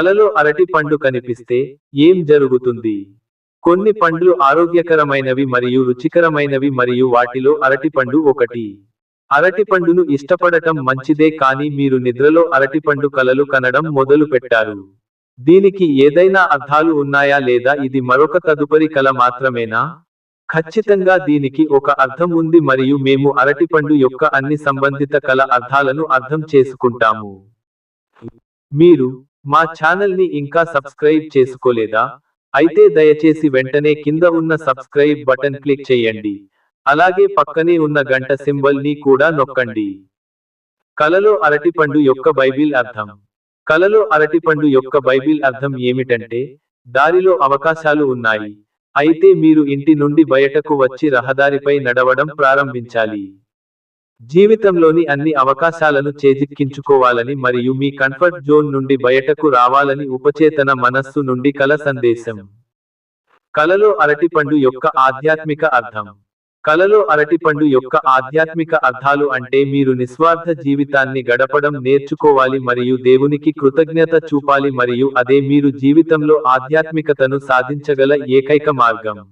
కలలో అరటి పండు కనిపిస్తే ఏం జరుగుతుంది? కొన్ని పండ్లు ఆరోగ్యకరమైనవి మరియు రుచికరమైనవి మరియు వాటిలో అరటిపండు ఒకటి. అరటిపండును ఇష్టపడటం మంచిదే కానీ మీరు నిద్రలో అరటిపండు కలలు కనడం మొదలు పెట్టారు. దీనికి ఏదైనా అర్థాలు ఉన్నాయా లేదా ఇది మరొక తదుపరి కల మాత్రమేనా? ఖచ్చితంగా దీనికి ఒక అర్థం ఉంది మరియు మేము అరటిపండు యొక్క అన్ని సంబంధిత కల అర్థాలను అర్థం చేసుకుంటాము. మీరు మా ఛానల్ని ఇంకా సబ్స్క్రైబ్ చేసుకోలేదా? అయితే దయచేసి వెంటనే కింద ఉన్న సబ్స్క్రైబ్ బటన్ క్లిక్ చేయండి. అలాగే పక్కనే ఉన్న గంట సింబల్ని కూడా నొక్కండి. కలలో అరటిపండు యొక్క బైబిల్ అర్థం. కలలో అరటిపండు యొక్క బైబిల్ అర్థం ఏమిటంటే దారిలో అవకాశాలు ఉన్నాయి. అయితే మీరు ఇంటి నుండి బయటకు వచ్చి రహదారిపై నడవడం ప్రారంభించాలి. జీవితంలోని అన్ని అవకాశాలను చేజిక్కించుకోవాలని మరియు మీ కంఫర్ట్ జోన్ నుండి బయటకు రావాలని ఉపచేతన మనస్సు నుండి కల సందేశం. కలలో అరటిపండు యొక్క ఆధ్యాత్మిక అర్థం. కలలో అరటిపండు యొక్క ఆధ్యాత్మిక అర్థాలు అంటే మీరు నిస్వార్థ జీవితాన్ని గడపడం నేర్చుకోవాలి మరియు దేవునికి కృతజ్ఞత చూపాలి మరియు అదే మీరు జీవితంలో ఆధ్యాత్మికతను సాధించగల ఏకైక మార్గం.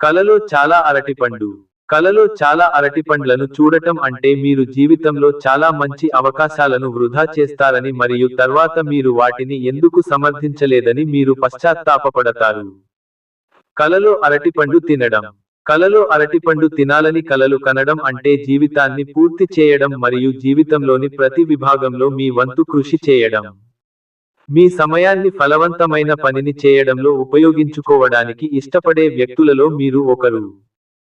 కలలో చాలా అరటిపండు. కలలో చాలా అరటిపండ్లను చూడటం అంటే మీరు జీవితంలో చాలా మంచి అవకాశాలను వృధా చేస్తారని మరియు తర్వాత మీరు వాటిని ఎందుకు సమర్థించలేదని మీరు పశ్చాత్తాపపడతారు. కలలో అరటిపండు తినడం. కలలో అరటిపండు తినాలని కలలు కనడం అంటే జీవితాన్ని పూర్తి చేయడం మరియు జీవితంలోని ప్రతి విభాగంలో మీ వంతు కృషి చేయడం. మీ సమయాన్ని ఫలవంతమైన పనిని చేయడంలో ఉపయోగించుకోవడానికి ఇష్టపడే వ్యక్తులలో మీరు ఒకరు.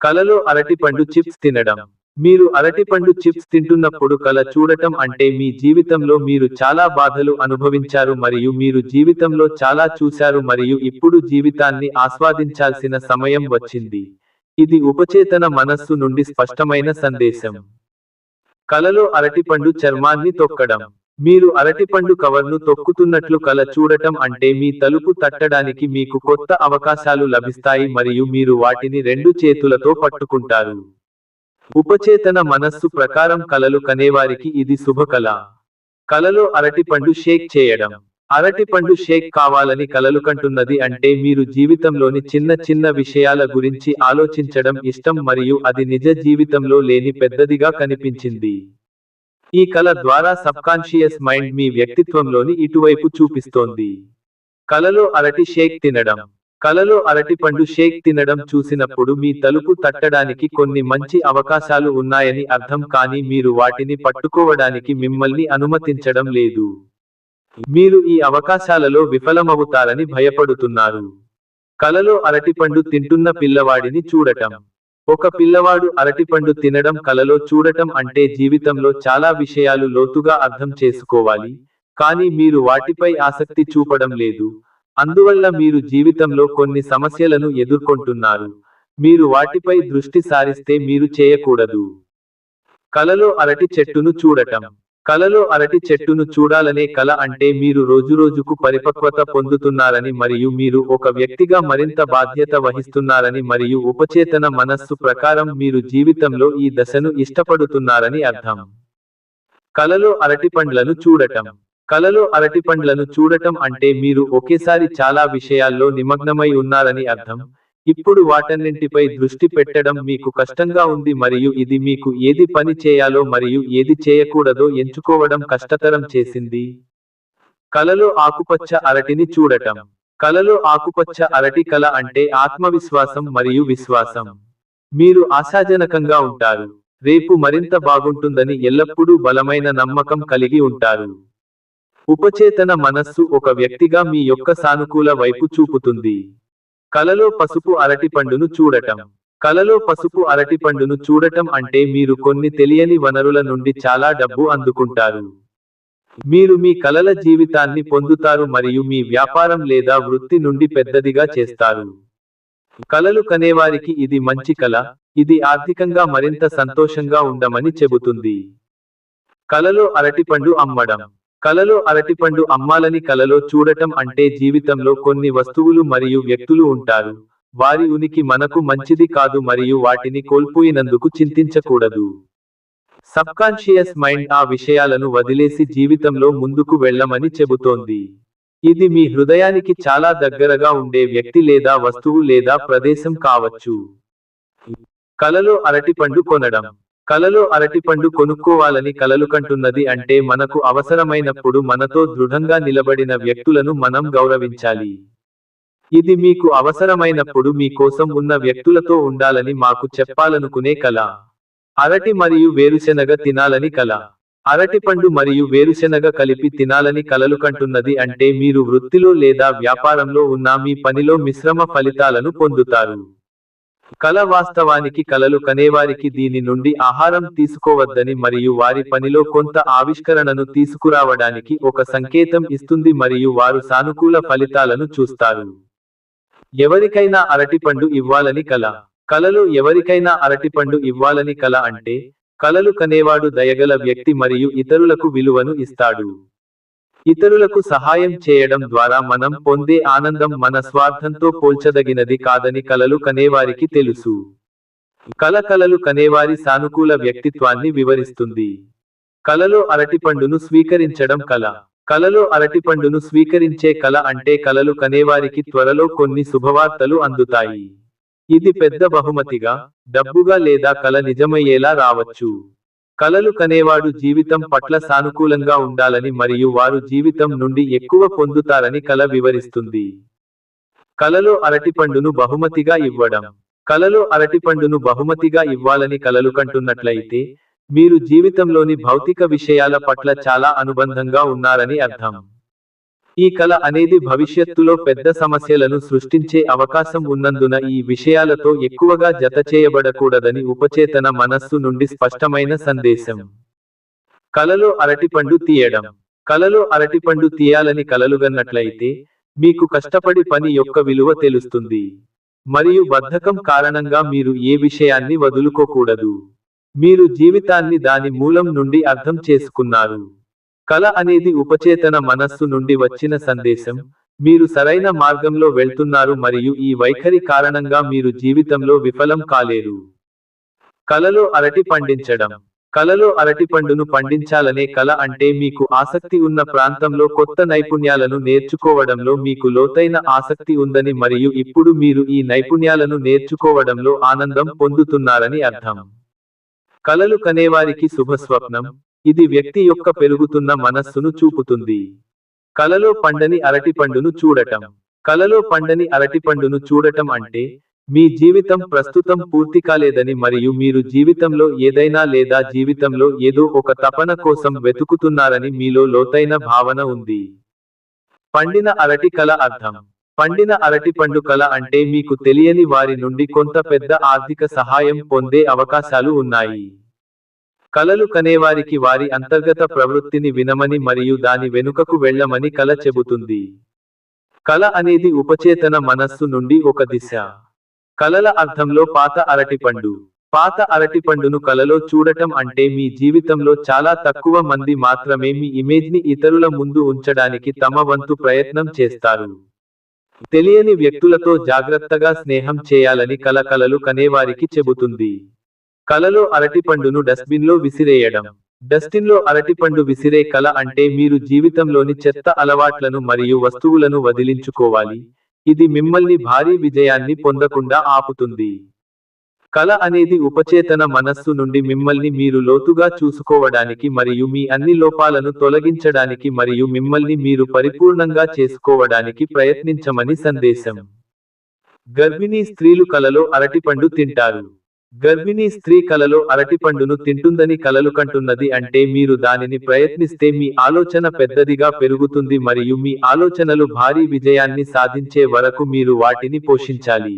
కలలో అరటిపండు చిప్స్ తినడం. మీరు అరటిపండు చిప్స్ తింటున్నప్పుడు కల చూడటం అంటే మీ జీవితంలో మీరు చాలా బాధలు అనుభవించారు మరియు మీరు జీవితంలో చాలా చూశారు మరియు ఇప్పుడు జీవితాన్ని ఆస్వాదించాల్సిన సమయం వచ్చింది. ఇది ఉపచేతన మనస్సు నుండి స్పష్టమైన సందేశం. కలలో అరటిపండు చర్మాన్ని తొక్కడం. మీరు అరటిపండు కవర్ను తొక్కుతున్నట్లు కల చూడటం అంటే మీ తలుపు తట్టడానికి మీకు కొత్త అవకాశాలు లభిస్తాయి మరియు మీరు వాటిని రెండు చేతులతో పట్టుకుంటారు. ఉపచేతన మనస్సు ప్రకారం కలలు కనేవారికి ఇది శుభకళ. కలలో అరటిపండు షేక్ చేయడం. అరటిపండు షేక్ కావాలని కలలు కంటున్నది అంటే మీరు జీవితంలోని చిన్న చిన్న విషయాల గురించి ఆలోచించడం ఇష్టం మరియు అది నిజ జీవితంలో లేని పెద్దదిగా కనిపించింది. ఈ కళ ద్వారా సబ్కాన్షియస్ మైండ్ మీ వ్యక్తిత్వంలోని ఇటువైపు చూపిస్తోంది. కలలో అరటి షేక్ తినడం. కలలో అరటిపండు షేక్ తినడం చూసినప్పుడు మీ తలుపు తట్టడానికి కొన్ని మంచి అవకాశాలు ఉన్నాయని అర్థం కానీ మీరు వాటిని పట్టుకోవడానికి మిమ్మల్ని అనుమతించడం లేదు. మీరు ఈ అవకాశాలలో విఫలమవుతారని భయపడుతున్నారు. కలలో అరటిపండు తింటున్న పిల్లవాడిని చూడటం. ఒక పిల్లవాడు అరటిపండు తినడం కలలో చూడటం అంటే జీవితంలో చాలా విషయాలు లోతుగా అర్థం చేసుకోవాలి. కానీ మీరు వాటిపై ఆసక్తి చూపడం లేదు. అందువల్ల మీరు జీవితంలో కొన్ని సమస్యలను ఎదుర్కొంటున్నారు. మీరు వాటిపై దృష్టి సారిస్తే మీరు చేయకూడదు. కలలో అరటి చెట్టును చూడటం. కలలో అరటి చెట్టును చూడాలనే కల అంటే మీరు రోజురోజుకు పరిపక్వత పొందుతున్నారని మరియు మీరు ఒక వ్యక్తిగా మరింత బాధ్యత వహిస్తున్నారని మరియు ఉపచేతన మనస్సు ప్రకారం మీరు జీవితంలో ఈ దశను ఇష్టపడుతున్నారని అర్థం. కలలో అరటిపండ్లను చూడటం. కలలో అరటిపండ్లను చూడటం అంటే మీరు ఒకేసారి చాలా విషయాల్లో నిమగ్నమై ఉన్నారని అర్థం. ఇప్పుడు వాటన్నింటిపై దృష్టి పెట్టడం మీకు కష్టంగా ఉంది మరియు ఇది మీకు ఏది పని చేయాలో మరియు ఏది చేయకూడదో ఎంచుకోవడం కష్టతరం చేసింది. కలలో ఆకుపచ్చ అరటిని చూడటం. కలలో ఆకుపచ్చ అరటి కల అంటే ఆత్మవిశ్వాసం మరియు విశ్వాసం. మీరు ఆశాజనకంగా ఉంటారు. రేపు మరింత బాగుంటుందని ఎల్లప్పుడూ బలమైన నమ్మకం కలిగి ఉంటారు. ఉపచేతన మనస్సు ఒక వ్యక్తిగా మీ యొక్క సానుకూల వైపు చూపుతుంది. కలలో పసుపు అరటిపండును చూడటం. కలలో పసుపు అరటిపండును చూడటం అంటే మీరు కొన్ని తెలియని వనరుల నుండి చాలా డబ్బు అందుకుంటారు. మీరు మీ కలల జీవితాన్ని పొందుతారు మరియు మీ వ్యాపారం లేదా వృత్తి నుండి పెద్దదిగా చేస్తారు. కలలు కనేవారికి ఇది మంచి కల ఇది ఆర్థికంగా మరింత సంతోషంగా ఉండమని చెబుతుంది. కలలో అరటిపండు అమ్మడం. కలలో అరటిపండు అమ్మాలని కలలో చూడటం అంటే జీవితంలో కొన్ని వస్తువులు మరియు వ్యక్తులు ఉంటారు. వారి ఉనికి మనకు మంచిది కాదు మరియు వాటిని కోల్పోయినందుకు చింతించకూడదు. సబ్కాన్షియస్ మైండ్ ఆ విషయాలను వదిలేసి జీవితంలో ముందుకు వెళ్ళమని చెబుతోంది. ఇది మీ హృదయానికి చాలా దగ్గరగా ఉండే వ్యక్తి లేదా వస్తువు లేదా ప్రదేశం కావచ్చు. కలలో అరటిపండు కొనడం. కలలో అరటిపండు కొనుక్కోవాలని కలలు కంటున్నది అంటే మనకు అవసరమైనప్పుడు మనతో దృఢంగా నిలబడిన వ్యక్తులను మనం గౌరవించాలి. ఇది మీకు అవసరమైనప్పుడు మీ కోసం ఉన్న వ్యక్తులతో ఉండాలని మాకు చెప్పాలనుకునే కల అరటి మరియు వేరుశెనగ తినాలని కల అరటిపండు మరియు వేరుశెనగ కలిపి తినాలని కలలు కంటున్నది అంటే మీరు వృత్తిలో లేదా వ్యాపారంలో ఉన్న మీ పనిలో మిశ్రమ ఫలితాలను పొందుతారు. కల వాస్తవానికి కలలు కనేవారికి దీని నుండి ఆహారం తీసుకోవద్దని మరియు వారి పనిలో కొంత ఆవిష్కరణను తీసుకురావడానికి ఒక సంకేతం ఇస్తుంది మరియు వారు సానుకూల ఫలితాలను చూస్తారు. ఎవరికైనా అరటిపండు ఇవ్వాలని కల. కలలో ఎవరికైనా అరటిపండు ఇవ్వాలని కల అంటే కలలు కనేవాడు దయగల వ్యక్తి మరియు ఇతరులకు విలువను ఇస్తాడు. ఇతరులకు సహాయం చేయడం ద్వారా మనం పొందే ఆనందం మన స్వార్థంతో పోల్చదగినది కాదని కలలు కనేవారికి తెలుసు. కల కలలు కనేవారి సానుకూల వ్యక్తిత్వాన్ని వివరిస్తుంది. కలలో అరటిపండును స్వీకరించడం కల. కలలో అరటిపండును స్వీకరించే కల అంటే కలలు కనేవారికి త్వరలో కొన్ని శుభవార్తలు అందుతాయి. ఇది పెద్ద బహుమతిగా డబ్బుగా లేదా కల నిజమయ్యేలా రావచ్చు. కలలు కనేవాడు జీవితం పట్ల సానుకూలంగా ఉండాలని మరియు వారు జీవితం నుండి ఎక్కువ పొందుతారని కల వివరిస్తుంది. కలలో అరటిపండును బహుమతిగా ఇవ్వడం. కలలో అరటిపండును బహుమతిగా ఇవ్వాలని కలలు కంటున్నట్లయితే మీరు జీవితంలోని భౌతిక విషయాల పట్ల చాలా అనుబంధంగా ఉన్నారని అర్థం. ఈ కళ అనేది భవిష్యత్తులో పెద్ద సమస్యలను సృష్టించే అవకాశం ఉన్నందున ఈ విషయాలతో ఎక్కువగా జత చేయబడకూడదని ఉపచేతన మనస్సు నుండి స్పష్టమైన సందేశం. కలలో అరటిపండు తీయడం. కలలో అరటిపండు తీయాలని కలలుగన్నట్లయితే మీకు కష్టపడి పని యొక్క విలువ తెలుస్తుంది. మరియు బద్ధకం కారణంగా మీరు ఏ విషయాన్ని వదులుకోకూడదు. మీరు జీవితాన్ని దాని మూలం నుండి అర్థం చేసుకున్నారు. కళ అనేది ఉపచేతన మనస్సు నుండి వచ్చిన సందేశం. మీరు సరైన మార్గంలో వెళ్తున్నారు మరియు ఈ వైఖరి కారణంగా మీరు జీవితంలో విఫలం కాలేరు. కలలో అరటి పండించడం. కలలో అరటిపండును పండించాలనే కళ అంటే మీకు ఆసక్తి ఉన్న ప్రాంతంలో కొత్త నైపుణ్యాలను నేర్చుకోవడంలో మీకు లోతైన ఆసక్తి ఉందని మరియు ఇప్పుడు మీరు ఈ నైపుణ్యాలను నేర్చుకోవడంలో ఆనందం పొందుతున్నారని అర్థం. కలలు కనేవారికి శుభస్వప్నం. ఇది వ్యక్తి యొక్క పెరుగుతున్న మనస్సును చూపుతుంది. కలలో పండని అరటిపండును చూడటం. కలలో పండని అరటిపండును చూడటం అంటే మీ జీవితం ప్రస్తుతం పూర్తి కాలేదని మరియు మీరు జీవితంలో ఏదైనా లేదా జీవితంలో ఏదో ఒక తపన కోసం వెతుకుతున్నారని మీలో లోతైన భావన ఉంది. పండిన అరటి కల అర్థం. పండిన అరటి పండు కల అంటే మీకు తెలియని వారి నుండి కొంత పెద్ద ఆర్థిక సహాయం పొందే అవకాశాలు ఉన్నాయి. కలలు కనేవారికి వారి అంతర్గత ప్రవృత్తిని వినమని మరియు దాని వెనుకకు వెళ్ళమని కల చెబుతుంది. కల అనేది ఉపచేతన మనస్సు నుండి ఒక దిశ. కలల అర్థంలో పాత అరటిపండు. పాత అరటిపండును కలలో చూడటం అంటే మీ జీవితంలో చాలా తక్కువ మంది మాత్రమే మీ ఇమేజ్ని ఇతరుల ముందు ఉంచడానికి తమ వంతు ప్రయత్నం చేస్తారు. తెలియని వ్యక్తులతో జాగ్రత్తగా స్నేహం చేయాలని కల కలలు కనేవారికి చెబుతుంది. కలలో అరటిపండును డస్ట్బిన్లో విసిరేయడం. డస్టిన్లో అరటిపండు విసిరే కళ అంటే మీరు జీవితంలోని చెత్త అలవాట్లను మరియు వస్తువులను వదిలించుకోవాలి. ఇది మిమ్మల్ని భారీ విజయాన్ని పొందకుండా ఆపుతుంది. కళ అనేది ఉపచేతన మనస్సు నుండి మిమ్మల్ని మీరు లోతుగా చూసుకోవడానికి మరియు మీ అన్ని లోపాలను తొలగించడానికి మరియు మిమ్మల్ని మీరు పరిపూర్ణంగా చేసుకోవడానికి ప్రయత్నించమని సందేశం. గర్భిణీ స్త్రీలు కలలో అరటిపండు తింటారు. గర్భిణీ స్త్రీ కలలో అరటిపండును తింటుందని కలలు కంటున్నది అంటే మీరు దానిని ప్రయత్నిస్తే మీ ఆలోచన పెద్దదిగా పెరుగుతుంది మరియు మీ ఆలోచనలు భారీ విజయాన్ని సాధించే వరకు మీరు వాటిని పోషించాలి.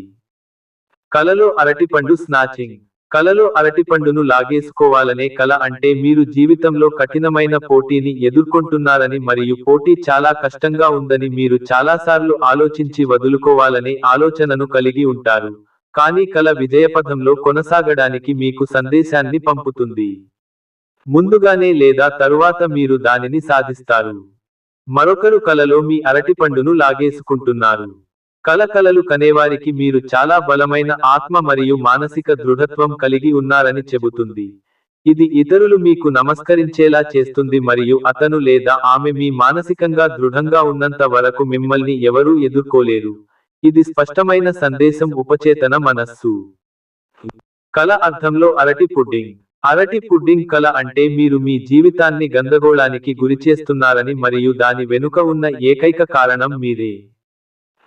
కలలో అరటిపండు స్నాచింగ్. కలలో అరటిపండును లాగేసుకోవాలనే కల అంటే మీరు జీవితంలో కఠినమైన పోటీని ఎదుర్కొంటున్నారని మరియు పోటీ చాలా కష్టంగా ఉందని మీరు చాలాసార్లు ఆలోచించి వదులుకోవాలనే ఆలోచనను కలిగి ఉంటారు. కానీ కల విజయపథంలో కొనసాగడానికి మీకు సందేశాన్ని పంపుతుంది. ముందుగానే లేదా తరువాత మీరు దానిని సాధిస్తారు. మరొకరు కలలో మీ అరటిపండును లాగేసుకుంటున్నారు. కల కలలు కనేవారికి మీరు చాలా బలమైన ఆత్మ మరియు మానసిక దృఢత్వం కలిగి ఉన్నారని చెబుతుంది. ఇది ఇతరులు మీకు నమస్కరించేలా చేస్తుంది మరియు అతను లేదా ఆమె మీ మానసికంగా దృఢంగా ఉన్నంత వరకు మిమ్మల్ని ఎవరూ ఎదుర్కోలేరు. ఇది స్పష్టమైన సందేశం ఉపచేతన మనస్సు. కళ అర్థంలో అరటి పుడ్డింగ్. అరటి పుడ్డింగ్ కళ అంటే మీరు మీ జీవితాన్ని గందరగోళానికి గురిచేస్తున్నారని మరియు దాని వెనుక ఉన్న ఏకైక కారణం మీరే.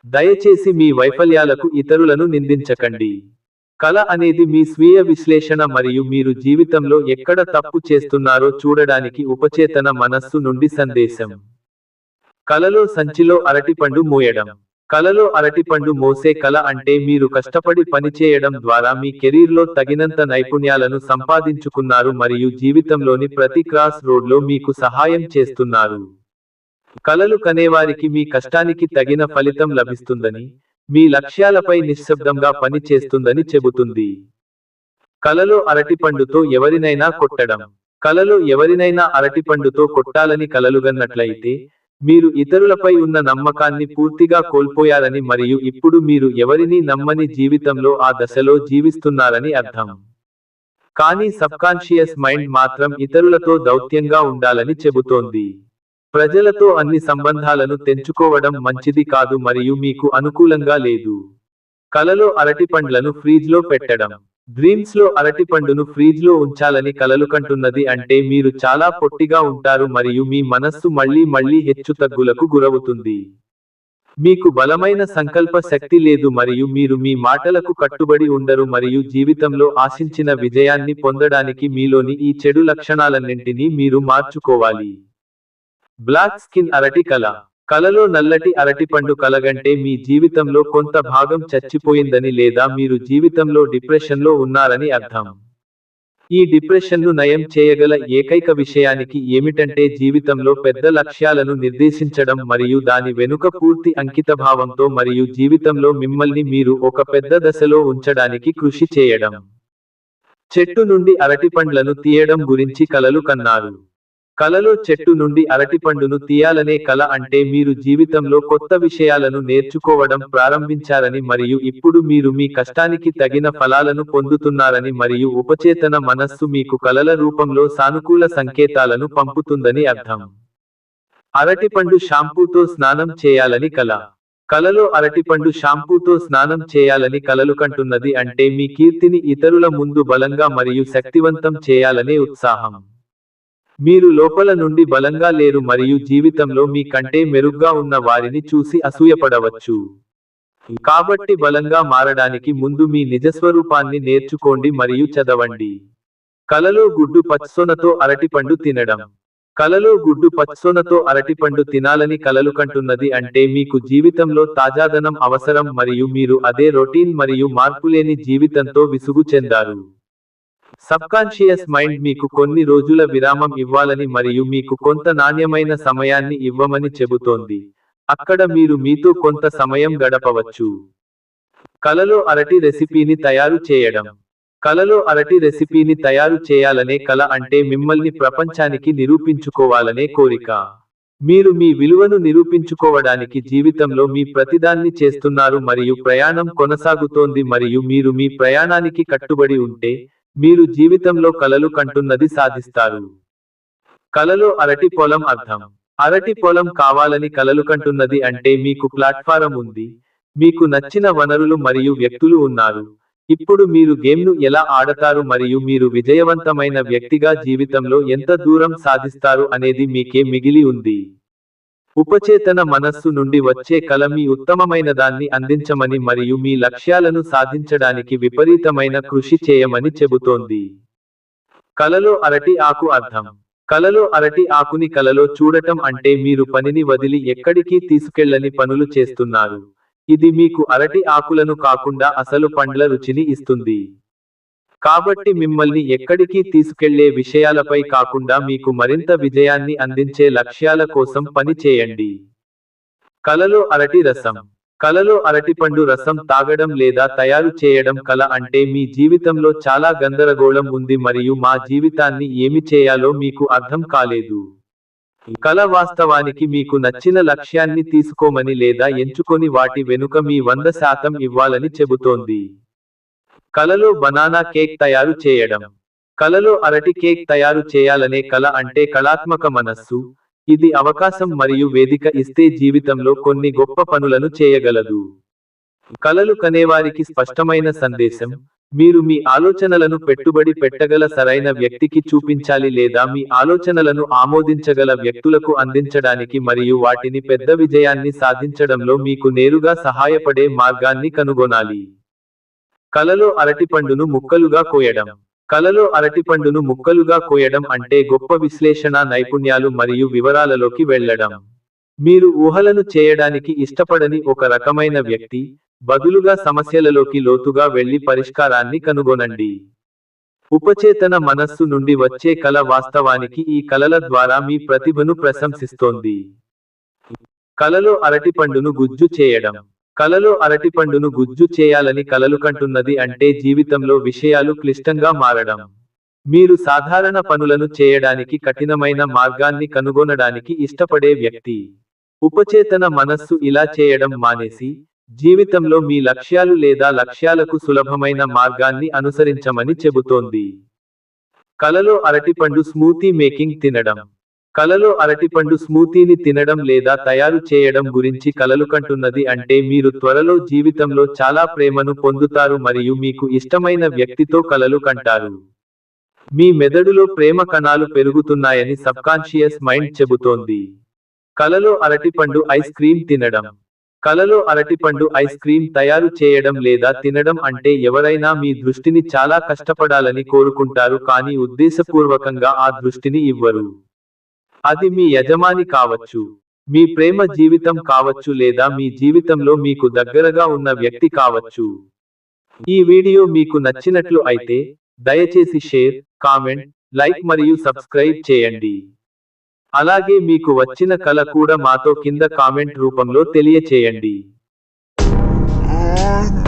దయచేసి మీ వైఫల్యాలకు ఇతరులను నిందించకండి. కళ అనేది మీ స్వీయ విశ్లేషణ మరియు మీరు జీవితంలో ఎక్కడ తప్పు చేస్తున్నారో చూడడానికి ఉపచేతన మనస్సు నుండి సందేశం. కలలో సంచిలో అరటిపండు మోయడం. కలలో అరటిపండు మోసే కళ అంటే మీరు కష్టపడి పనిచేయడం ద్వారా మీ కెరీర్లో తగినంత నైపుణ్యాలను సంపాదించుకున్నారు మరియు జీవితంలోని ప్రతి క్రాస్ రోడ్లో మీకు సహాయం చేస్తున్నారు. కలలు కనేవారికి మీ కష్టానికి తగిన ఫలితం లభిస్తుందని మీ లక్ష్యాలపై నిశ్శబ్దంగా పని చేస్తుందని చెబుతుంది. కలలో అరటిపండుతో ఎవరినైనా కొట్టడం. కలలో ఎవరినైనా అరటిపండుతో కొట్టాలని కలలుగన్నట్లయితే మీరు ఇతరులపై ఉన్న నమ్మకాన్ని పూర్తిగా కోల్పోయారని మరియు ఇప్పుడు మీరు ఎవరిని నమ్మని జీవితంలో ఆ దశలో జీవిస్తున్నారని అర్థం. కానీ సబ్కాన్షియస్ మైండ్ మాత్రం ఇతరులతో దౌత్యంగా ఉండాలని చెబుతోంది. ప్రజలతో అన్ని సంబంధాలను తెంచుకోవడం మంచిది కాదు మరియు మీకు అనుకూలంగా లేదు. కలలో అరటిపండ్లను ఫ్రీజ్లో పెట్టడం. డ్రీమ్స్లో అరటిపండును ఫ్రీజ్లో ఉంచాలని కలలు కంటున్నది అంటే మీరు చాలా పొట్టిగా ఉంటారు మరియు మీ మనస్సు మళ్ళీ మళ్ళీ హెచ్చుతగ్గులకు గురవుతుంది. మీకు బలమైన సంకల్ప శక్తి లేదు మరియు మీరు మీ మాటలకు కట్టుబడి ఉండరు మరియు జీవితంలో ఆశించిన విజయాన్ని పొందడానికి మీలోని ఈ చెడు లక్షణాలన్నింటినీ మీరు మార్చుకోవాలి. బ్లాక్ స్కిన్ అరటి కల కలలో నల్లటి అరటిపండు కలగంటే మీ జీవితంలో కొంత భాగం చచ్చిపోయిందని లేదా మీరు జీవితంలో డిప్రెషన్లో ఉన్నారని అర్థం. ఈ డిప్రెషన్ను నయం చేయగల ఏకైక విషయానికి ఏమిటంటే జీవితంలో పెద్ద లక్ష్యాలను నిర్దేశించడం మరియు దాని వెనుక పూర్తి అంకితభావంతో మరియు జీవితంలో మిమ్మల్ని మీరు ఒక పెద్ద దశలో ఉంచడానికి కృషి చేయడం. చెట్టు నుండి అరటిపండ్లను తీయడం గురించి కలలు కన్నారు. కలలో చెట్టు నుండి అరటిపండును తీయాలనే కల అంటే మీరు జీవితంలో కొత్త విషయాలను నేర్చుకోవడం ప్రారంభించారని మరియు ఇప్పుడు మీరు మీ కష్టానికి తగిన ఫలాలను పొందుతున్నారని మరియు ఉపచేతన మనస్సు మీకు కలల రూపంలో సానుకూల సంకేతాలను పంపుతుందని అర్థం. అరటిపండు షాంపూతో స్నానం చేయాలని కల. కలలో అరటిపండు షాంపూతో స్నానం చేయాలని కలలు కంటున్నది అంటే మీ కీర్తిని ఇతరుల ముందు బలంగా మరియు శక్తివంతం చేయాలనే ఉత్సాహం. మీరు లోపల నుండి బలంగా లేరు మరియు జీవితంలో మీ కంటే మెరుగ్గా ఉన్న వారిని చూసి అసూయపడవచ్చు. కాబట్టి బలంగా మారడానికి ముందు మీ నిజస్వరూపాన్ని నేర్చుకోండి మరియు చదవండి. కలలో గుడ్డు పచ్చసొనతో అరటిపండు తినడం. కలలో గుడ్డు పచ్చసొనతో అరటిపండు తినాలని కలలు కంటున్నది అంటే మీకు జీవితంలో తాజాదనం అవసరం మరియు మీరు అదే రొటీన్ మరియు మార్పులేని జీవితంతో విసుగు చెందారు. సబ్కాన్షియస్ మైండ్ మీకు కొన్ని రోజుల విరామం ఇవ్వాలని మరియు మీకు కొంత నాణ్యమైన సమయాన్ని ఇవ్వమని చెబుతోంది. అక్కడ మీరు మీతో కొంత సమయం గడపవచ్చు. కలలో అరటి రెసిపీని తయారు చేయడం. కలలో అరటి రెసిపీని తయారు చేయాలనే కల అంటే మిమ్మల్ని ప్రపంచానికి నిరూపించుకోవాలనే కోరిక. మీరు మీ విలువను నిరూపించుకోవడానికి జీవితంలో మీ ప్రతిదాన్ని చేస్తున్నారు మరియు ప్రయాణం కొనసాగుతోంది మరియు మీరు మీ ప్రయాణానికి కట్టుబడి ఉంటే మీరు జీవితంలో కలలు కంటున్నది సాధిస్తారు. కలలో అరటి పొలం అర్థం. అరటి పొలం కావాలని కలలు కంటున్నది అంటే మీకు ప్లాట్ఫారం ఉంది. మీకు నచ్చిన వనరులు మరియు వ్యక్తులు ఉన్నారు. ఇప్పుడు మీరు గేమ్ను ఎలా ఆడతారు మరియు మీరు విజయవంతమైన వ్యక్తిగా జీవితంలో ఎంత దూరం సాధిస్తారు అనేది మీకే మిగిలి ఉంది. ఉపచేతన మనస్సు నుండి వచ్చే కల మీ ఉత్తమమైన దాన్ని అందించమని మరియు మీ లక్ష్యాలను సాధించడానికి విపరీతమైన కృషి చేయమని చెబుతోంది. కలలో అరటి ఆకు అర్థం. కలలో అరటి ఆకుని కలలో చూడటం అంటే మీరు పనిని వదిలి ఎక్కడికి తీసుకెళ్ళని పనులు చేస్తున్నారు. ఇది మీకు అరటి ఆకులను కాకుండా అసలు పండ్ల రుచిని ఇస్తుంది. కాబట్టి మిమ్మల్ని ఎక్కడికి తీసుకెళ్ళే విషయాలపై కాకుండా మీకు మరింత విజయాన్ని అందించే లక్ష్యాల కోసం పని చేయండి. కలలో అరటి రసం. కలలో అరటిపండు రసం తాగడం లేదా తయారు చేయడం కల అంటే మీ జీవితంలో చాలా గందరగోళం ఉంది మరియు మా జీవితాన్ని ఏమి చేయాలో మీకు అర్థం కాలేదు. కల వాస్తవానికి మీకు నచ్చిన లక్ష్యాన్ని తీసుకోమని లేదా ఎంచుకొని వాటి వెనుక మీ వంద శాతం ఇవ్వాలని చెబుతోంది. కలలో బనానా కేక్ తయారు చేయడం. కలలో అరటి కేక్ తయారు చేయాలనే కళ అంటే కళాత్మక మనస్సు. ఇది అవకాశం మరియు వేదిక ఇస్తే జీవితంలో కొన్ని గొప్ప పనులను చేయగలదు. కలలు కనేవారికి స్పష్టమైన సందేశం మీరు మీ ఆలోచనలను పెట్టుబడి పెట్టగల సరైన వ్యక్తికి చూపించాలి లేదా మీ ఆలోచనలను ఆమోదించగల వ్యక్తులకు అందించడానికి మరియు వాటిని పెద్ద విజయాన్ని సాధించడంలో మీకు నేరుగా సహాయపడే మార్గాన్ని కనుగొనాలి. కలలో అరటిపండును ముక్కలుగా కోయడం. కలలో అరటిపండును ముక్కలుగా కోయడం అంటే గొప్ప విశ్లేషణ నైపుణ్యాలు మరియు వివరాలలోకి వెళ్ళడం. మీరు ఊహలను చేయడానికి ఇష్టపడని ఒక రకమైన వ్యక్తి బదులుగా సమస్యలలోకి లోతుగా వెళ్ళి పరిష్కారాన్ని కనుగొనండి. ఉపచేతన మనస్సు నుండి వచ్చే కల వాస్తవానికి ఈ కలల ద్వారా మీ ప్రతిభను ప్రశంసిస్తోంది. కలలో అరటిపండును గుజ్జు చేయడం. కలలో అరటిపండును గుజ్జు చేయాలని కలలు కంటున్నది అంటే జీవితంలో విషయాలు క్లిష్టంగా మారడం. మీరు సాధారణ పనులను చేయడానికి కఠినమైన మార్గాన్ని కనుగొనడానికి ఇష్టపడే వ్యక్తి. ఉపచేతన మనస్సు ఇలా చేయడం మానేసి జీవితంలో మీ లక్ష్యాలు లేదా లక్ష్యాలకు సులభమైన మార్గాన్ని అనుసరించమని చెబుతోంది. కలలో అరటిపండు స్మూతీ మేకింగ్ తినడం. కలలో అరటిపండు స్మూతీని తినడం లేదా తయారు చేయడం గురించి కలలు కంటున్నది అంటే మీరు త్వరలో జీవితంలో చాలా ప్రేమను పొందుతారు మరియు మీకు ఇష్టమైన వ్యక్తితో కలలు కంటారు. మీ మెదడులో ప్రేమ కణాలు పెరుగుతున్నాయని సబ్కాన్షియస్ మైండ్ చెబుతోంది. కలలో అరటిపండు ఐస్ క్రీమ్ తినడం. కలలో అరటిపండు ఐస్ క్రీమ్ తయారు చేయడం లేదా తినడం అంటే ఎవరైనా మీ దృష్టిని చాలా కష్టపడాలని కోరుకుంటారు కానీ ఉద్దేశపూర్వకంగా ఆ దృష్టిని ఇవ్వరు. అది మీ యజమాని కావచ్చు మీ ప్రేమ జీవితం కావచ్చు లేదా మీ జీవితంలో మీకు దగ్గరగా ఉన్న వ్యక్తి కావచ్చు. ఈ వీడియో మీకు నచ్చినట్లు అయితే దయచేసి షేర్ కామెంట్ లైక్ మరియు సబ్స్క్రైబ్ చేయండి. అలాగే మీకు వచ్చిన కళ కూడా మాతో కింద కామెంట్ రూపంలో తెలియచేయండి. Ah.